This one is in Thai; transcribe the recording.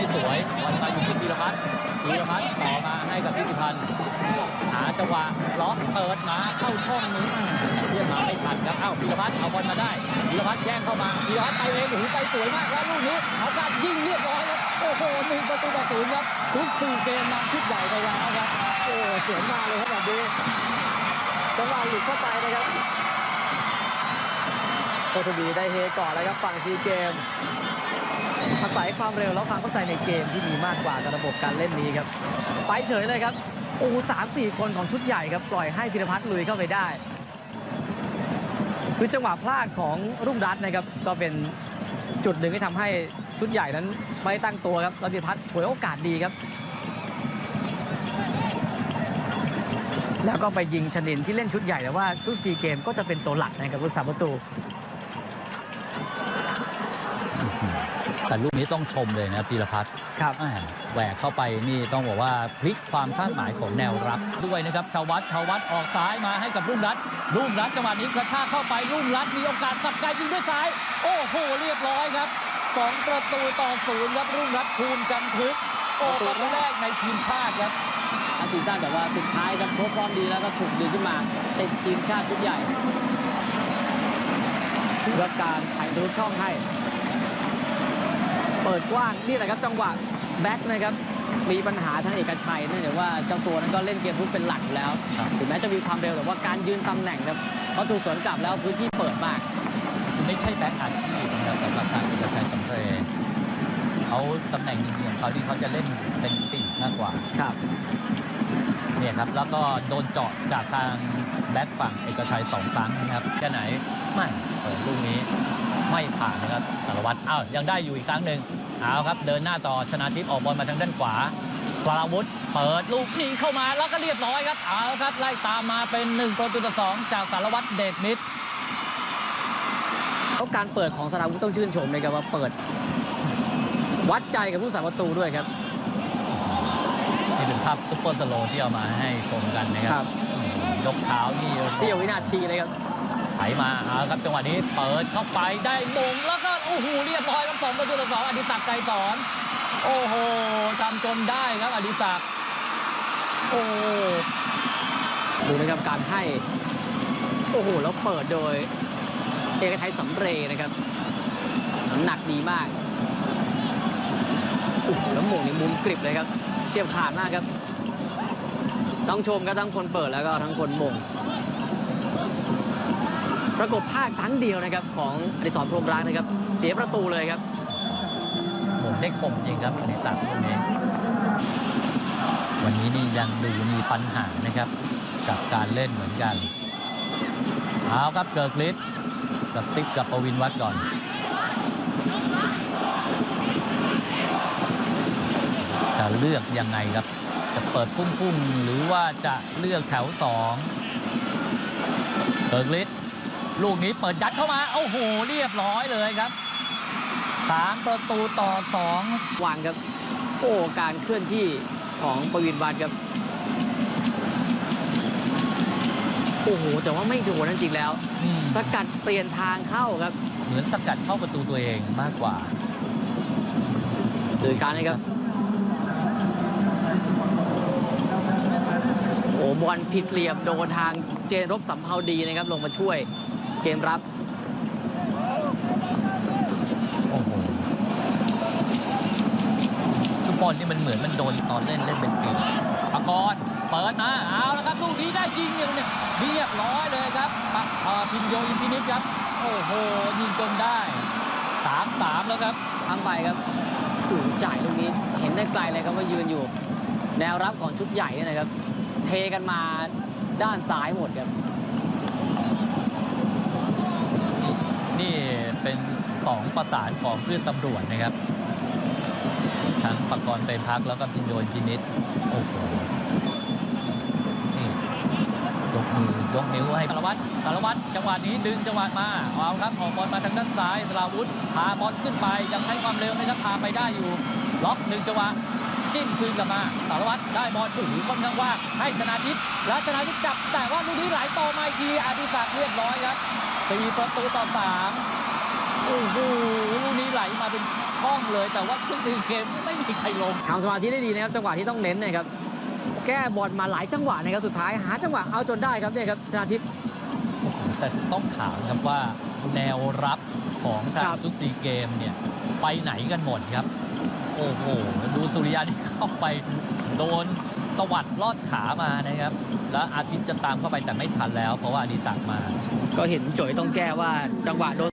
ไม่สวยบอลมาอยู่ที่พีรพัฒน์พีรพัฒน์ต่อมาให้กับพิธิพันธ์หาจังหวะล็อกเปิดมาเข้าช่องนี้อ่าแต่เพื่อนมาไม่ทันครับเอ้าพีรพัฒน์เอาบอลมาได้พีรพัฒน์แย่งเข้ามาพีรพัฒน์ไปเองโอ้โหไปสวยมากแล้วลูกนี้เอาการยิงเรียบร้อยครับโอ้โหหนึ่งประตูต่อศูนย์ครับทุกสี่เกมนำชุดใหญ่ไปแล้วครับโอ้สวยมากเลยครับแบบนี้จังหวะหลุดเข้าไปนะครับโคทบีได้เฮก่อนแล้วครับฝั่งซีเกม อาศัยความเร็วแล้วความเข้าใจในเกมที่มีมากกว่ากับระบบการเล่นนี้ครับ ไปเฉยเลยครับโอ้สามสี่คนของชุดใหญ่ครับ ปล่อยให้ธีรพัฒน์ลุยเข้าไปได้ คือจังหวะพลาดของรุ่งรัตน์นะครับ ก็เป็นจุดหนึ่งที่ทำให้ชุดใหญ่นั้นไม่ตั้งตัวครับแล้วธีรพัฒน์ฉวยโอกาสดีครับ แล้วก็ไปยิงชนินที่เล่นชุดใหญ่แต่ว่าชุดซีเกมก็จะเป็นตัวหลักนะครับผู้สาประตู แต่ลูกนี้ต้องชมเลยนะพีรพัฒน์ครับแหม่แหวกเข้าไปนี่ต้องบอกว่าพลิกความคาดหมายของแนวรับด้วยนะครับชาววัดชาววัดออกซ้ายมาให้กับรุ่งรัตน์รุ่งรัตน์จังหวะนี้กระชากเข้าไปรุ่งรัตน์มีโอกาสสับไกลยิงด้วยซ้าย โอ้โหเรียบร้อยครับสองประตูต่อศูนย์ครับรุ่งรัตน์ภูมิจันทึกโอ้ประตูแรกในทีมชาติครับทั้งซีซั่นแต่ว่าสุดท้ายครับโชว์ฟอร์มดีแล้วก็ถูกดึงขึ้นมาติดทีมชาติชุดใหญ่รับการถ่ายทะลุช่องให้เปิดกว้างนี่แหละครับจังหวะแบ็คนะครับมีปัญหาทางเอกชัยเนื่องจากว่าเจ้าตัวนั้นก็เล่นเกมรุกเป็นหลักอยู่แล้วครับถึงแม้จะมีความเร็วแต่ว่าการยืนตำแหน่งครับเขาถูกสวนกลับแล้วพื้นที่เปิดมากคือไม่ใช่แบ็คอาชีพนะครับสำหรับทางเอกชัยสำเร็จเขาตำแหน่งจริงๆของเขาที่เขาจะเล่นเป็นปีกมากกว่าครับเนี่ยครับแล้วก็โดนเจาะจากทางแบ็คฝั่งเอกชัยสองครั้งนะครับแค่ไหนไม่เปิดลูกนี้ไม่ผ่านนะครับสารวัตรอ้าวยังได้อยู่อีกครั้งหนึ่ง เอาครับเดินหน้าต่อชนะทิพย์ออกบอลมาทางด้านขวาสราวุธเปิดลูกนี้เข้ามาแล้วก็เรียบร้อยครับเอาครับไล่ตามมาเป็น 1 ประตูต่อสองจากสารวัตรเดชมิตรแล้วการเปิดของสราวุธต้องชื่นชมนะครับว่าเปิด วัดใจกับผู้สาประตูด้วยครับนี่เป็นภาพซุปเปอร์สโลว์ที่เอามาให้ชมกันนะครับยกเท้านี่เสี้ยววินาทีเลยครับ ไหลมาเอาครับจังหวะนี้เปิดเข้าไปได้มงแล้วก็โอ้โหเรียบร้อยครับสองประตูต่อสองอดิศักดิ์ไกรสอนโอ้โหทำจนได้ครับอดิศักดิ์โอ้ดูนะครับการให้โอ้โหแล้วเปิดโดย เอกไทยสำเรยนะครับน้ำหนักดีมากโอ้โหแล้วหม่งในมุมกริบเลยครับเทียบขาดมากครับ ต้องชมครับทั้งคนเปิดแล้วก็ทั้งคนหม่ง ประกบภาคครั้งเดียวนะครับของอดิศรพรมรักนะครับ เสียประตูเลยครับหมได้คมจริงครับอดิศักดิ์คนนี้วันนี้นี่ยังดูมีปัญหานะครับ กับการเล่นเหมือนกันเอาครับเกิร์กลิสกระซิบกับปวินวัดก่อนจะเลือกยังไงครับ จะเปิดพุ่งๆหรือว่าจะเลือกแถวสองเกิร์กลิส ลูกนี้เปิดยัดเข้ามาโอ้โหเรียบร้อยเลยครับสามประตูต่อสองวางครับ โอ้การเคลื่อนที่ของปวินวัดครับโอ้โหแต่ว่าไม่โดนนั่นจริงแล้วอืมสกัดเปลี่ยนทางเข้าครับ เหมือนสกัดเข้าประตูตัวเองมากกว่าโดยการนะครับโอ้บอลผิดเหลี่ยมโดนทางเจนรบสัมภาวดีนะครับ ลงมาช่วย เกมรับโอ้โหคือบอลนี่มันเหมือนมันโดนตอนเล่นเล่นเป็นปีปากรเปิดมาเอาแล้วครับลูกนี้ได้ยิงอย่างเนี่ยเรียบร้อยเลยครับปะเอ่อพินโยอินพินิจครับ โอ้โหยิงจนได้สามสามแล้วครับทั้งไปครับโอ้โหจ่ายลูกนี้เห็นได้ไกลเลยครับว่ายืนอยู่ แนวรับของชุดใหญ่เนี่ยนะครับ เทกันมาด้านซ้ายหมดครับ นี่นี่ เป็นสองประสานของเพื่อนตำรวจนะครับ ทั้งปากรณ์ไปพักแล้วก็พินโยนพินิษโอ้โหนี่ยกมือยกนิ้วให้สารวัตรสารวัตรจังหวะนี้ดึงจังหวะมาเอาครับออกบอลมาทางด้านซ้ายสลาวุธพาบอลขึ้นไปยังใช้ความเร็วนะครับพาไปได้อยู่ล็อกหนึ่งจังหวะจิ้มคืนกลับมาสารวัตรได้บอลโอ้โหค่อนข้างว่างให้ชนะทิพย์แล้วชนะทิพย์จับแต่ว่าลูกนี้ไหลต่อมาอีกทีอดิศักดิ์เรียบร้อยครับสี่ประตูต่อสาม โอ้โหลูกนี้นี่ไหลมาเป็นช่องเลย แต่ว่าชุดซีเกมไม่มีใครลงทำสมาธิได้ดีนะครับจังหวะที่ต้องเน้นเนะครับแก้บอลมาหลายจังหวะนะครับสุดท้ายหาจังหวะเอาจนได้ครับเนี่ยครับชนาทิพย์แต่ต้องถามครับว่าแนวรับของทาครังบชุดซีเกมเนี่ยไปไหนกันหมดครับ โอ้โห ดูสุริยาที่เข้าไปโดนตวัดลอดขามานะครับ แล้วอาทิตย์จะตามเข้าไปแต่ไม่ทันแล้ว เพราะว่าอดีศักดิ์มา ก็เห็นโจยต้องแก้ว่าจังหวะโดน